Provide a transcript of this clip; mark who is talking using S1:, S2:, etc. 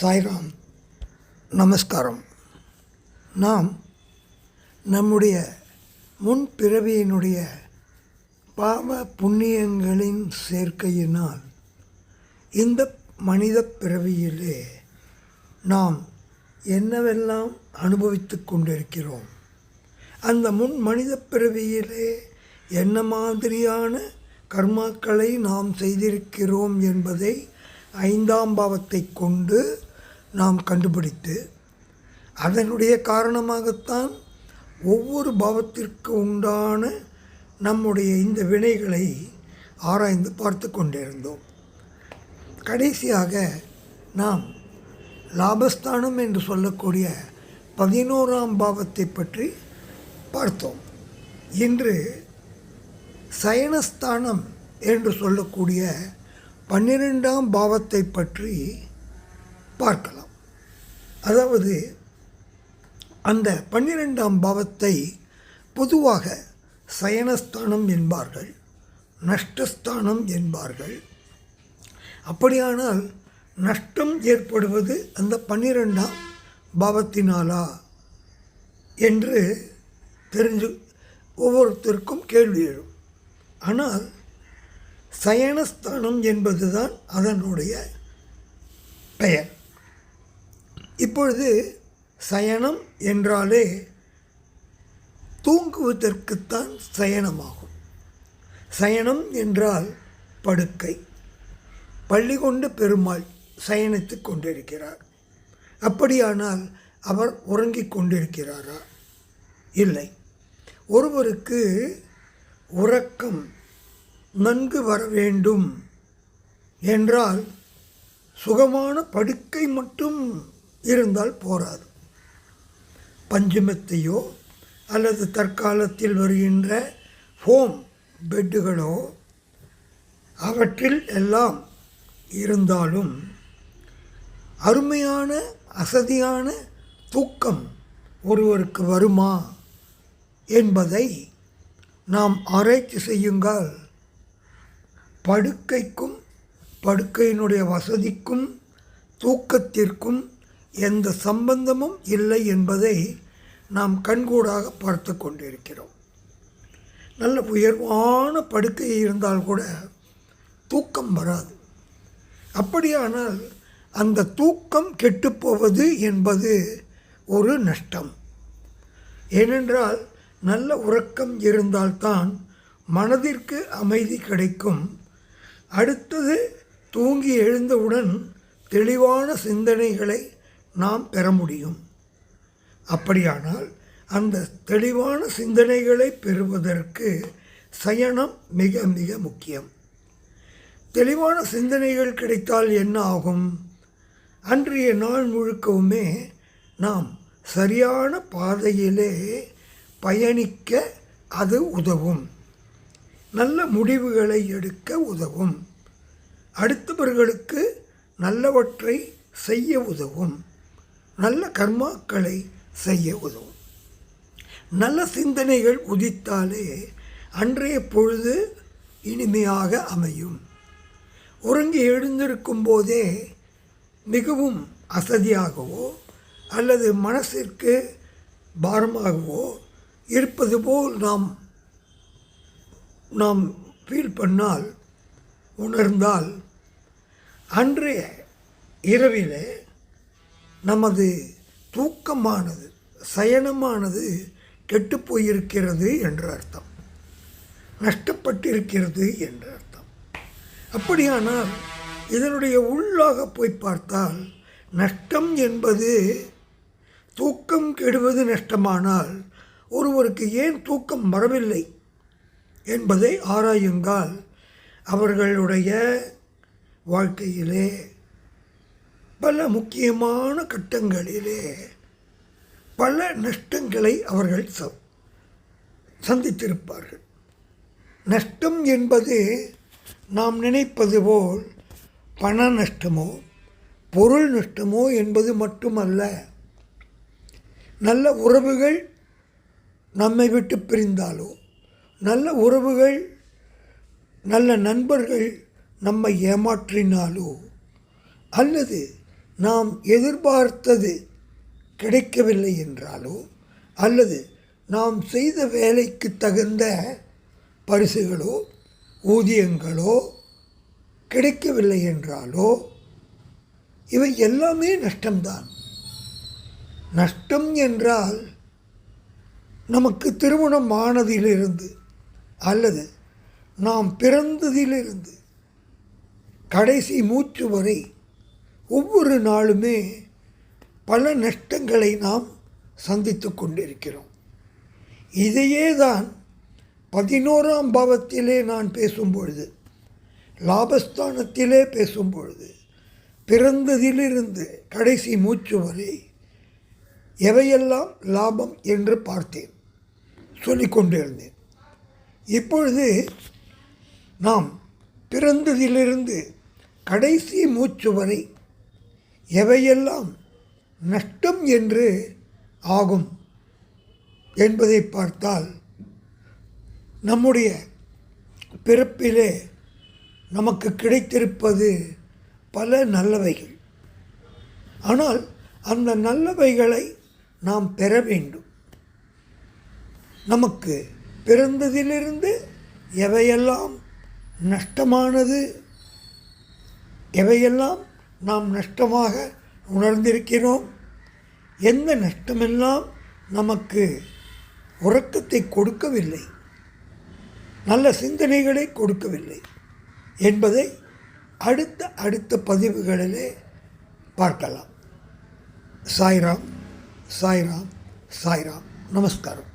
S1: சாய்ராம் நமஸ்காரம். நாம் நம்முடைய முன் பிறவியினுடைய பாவ புண்ணியங்களின் சேர்க்கையினால் இந்த மனித பிறவியிலே நாம் என்னவெல்லாம் அனுபவித்து கொண்டிருக்கிறோம்? அந்த முன் மனித பிறவியிலே என்ன மாதிரியான கர்மாக்களை நாம் செய்திருக்கிறோம் என்பதை ஐந்தாம் பாவத்தை கொண்டு நாம் கண்டுபிடித்து அதனுடைய காரணமாகத்தான் ஒவ்வொரு பாவத்திற்கு உண்டான நம்முடைய இந்த வினைகளை ஆராய்ந்து பார்த்து கொண்டிருந்தோம். கடைசியாக நாம் லாபஸ்தானம் என்று சொல்லக்கூடிய பதினோராம் பாவத்தை பற்றி பார்த்தோம். இன்று சயனஸ்தானம் என்று சொல்லக்கூடிய பன்னிரெண்டாம் பாவத்தை பற்றி பார்க்கலாம். அதாவது அந்த பன்னிரெண்டாம் பாவத்தை பொதுவாக சயனஸ்தானம் என்பார்கள் நஷ்டஸ்தானம் என்பார்கள். அப்படியானால் நஷ்டம் ஏற்படுவது அந்த பன்னிரெண்டாம் பாவத்தினாலா என்று தெரிஞ்சு ஒவ்வொருத்தருக்கும் கேள்வி எழும். ஆனால் சயனஸ்தானம் என்பதுதான் அதனுடைய பெயர். இப்பொழுது சயனம் என்றாலே தூங்குவதற்குத்தான் சயனமாகும். சயனம் என்றால் படுக்கை. பள்ளி கொண்டு பெருமாள் சயனித்து கொண்டிருக்கிறார். அப்படியானால் அவர் உறங்கிக் கொண்டிருக்கிறாரா? இல்லை. ஒருவருக்கு உறக்கம் நன்கு வர வேண்டும் என்றால் சுகமான படுக்கை மட்டும் இருந்தால் போராது பஞ்சமத்தையோ அல்லது தற்காலத்தில் வருகின்ற ஹோம் பெட்டுகளோ அவற்றில் எல்லாம் இருந்தாலும் அருமையான அசதியான தூக்கம் ஒருவருக்கு வருமா என்பதை நாம் ஆராய்ச்சி செய்யுங்கள். படுக்கைக்கும் படுக்கையினுடைய வசதிக்கும் தூக்கத்திற்கும் எந்த சம்பந்தமும் இல்லை என்பதை நாம் கண்கூடாக பார்த்து கொண்டிருக்கிறோம். நல்ல உயர்வான படுக்கை இருந்தால் கூட தூக்கம் வராது. அப்படியானால் அந்த தூக்கம் கெட்டுப்போவது என்பது ஒரு நஷ்டம். ஏனென்றால் நல்ல உறக்கம் இருந்தால்தான் மனதிற்கு அமைதி கிடைக்கும். அடுத்தது தூங்கி எழுந்தவுடன் தெளிவான சிந்தனைகளை நாம் பெற முடியும். அப்படியானால் அந்த தெளிவான சிந்தனைகளை பெறுவதற்கு சயனம் மிக மிக முக்கியம். தெளிவான சிந்தனைகள் கிடைத்தால் என்ன ஆகும்? அன்றைய நாள் முழுக்கவுமே நாம் சரியான பாதையிலே பயணிக்க அது உதவும். நல்ல முடிவுகளை எடுக்க உதவும். அடுத்தவர்களுக்கு நல்லவற்றை செய்ய உதவும். நல்ல கர்மாக்களை செய்ய உதவும். நல்ல சிந்தனைகள் உதித்தாலே அன்றைய பொழுது இனிமையாக அமையும். உறங்கி எழுந்திருக்கும் போதே மிகவும் அசதியாகவோ அல்லது மனசிற்கு பாரமாகவோ இருப்பது போல் நாம் நாம் ஃபீல் பண்ணால் உணர்ந்தால் அன்றைய இரவில் நமது தூக்கமானது சயனமானது கெட்டுப்போயிருக்கிறது என்ற அர்த்தம். நஷ்டப்பட்டிருக்கிறது என்ற அர்த்தம். அப்படியானால் இதனுடைய உள்ளாக போய் பார்த்தால் நஷ்டம் என்பது தூக்கம் கெடுவது நஷ்டமானால் ஒருவருக்கு ஏன் தூக்கம் வரவில்லை என்பதை ஆராயுங்கள் அவர்களுடைய வாழ்க்கையிலே பல முக்கியமான கட்டங்களிலே பல நஷ்டங்களை அவர்கள் ச சந்தித்திருப்பார்கள். நஷ்டம் என்பது நாம் நினைப்பது போல் பண நஷ்டமோ பொருள் நஷ்டமோ என்பது மட்டுமல்ல. நல்ல உறவுகள் நம்மை விட்டு பிரிந்தாலோ நல்ல உறவுகள் நல்ல நண்பர்கள் நம்மை ஏமாற்றினாலோ அல்லது நாம் எதிர்பார்த்தது கிடைக்கவில்லை என்றாலோ அல்லது நாம் செய்த வேலைக்கு தகுந்த பரிசுகளோ ஊதியங்களோ கிடைக்கவில்லை என்றாலோ இவை எல்லாமே நஷ்டம்தான். நஷ்டம் என்றால் நமக்கு திருமணம் ஆனதிலிருந்து அல்லது நாம் பிறந்ததிலிருந்து கடைசி மூச்சு வரை ஒவ்வொரு நாளுமே பல நஷ்டங்களை நாம் சந்தித்து கொண்டிருக்கிறோம். இதையே தான் பதினோராம் பாவத்திலே நான் பேசும்பொழுது லாபஸ்தானத்திலே பேசும்பொழுது பிறந்ததிலிருந்து கடைசி மூச்சு வரை எவையெல்லாம் லாபம் என்று பார்த்தேன் சொல்லிக் கொண்டிருந்தேன் இப்பொழுது நாம் பிறந்ததிலிருந்து கடைசி மூச்சு வரை எவையெல்லாம் நஷ்டம் என்று ஆகும் என்பதை பார்த்தால் நம்முடைய பிறப்பிலே நமக்கு கிடைத்திருப்பது பல நல்லவைகள். ஆனால் அந்த நல்லவைகளை நாம் பெற வேண்டும். நமக்கு பிறந்ததிலிருந்து எவையெல்லாம் நஷ்டமானது எவையெல்லாம் நாம் நஷ்டமாக உணர்ந்திருக்கிறோம். எந்த நஷ்டமெல்லாம் நமக்கு உறக்கத்தை கொடுக்கவில்லை நல்ல சிந்தனைகளை கொடுக்கவில்லை என்பதை அடுத்த அடுத்த பதிவுகளிலே பார்க்கலாம். சாய்ராம் சாய்ராம் சாய்ராம். நமஸ்காரம்.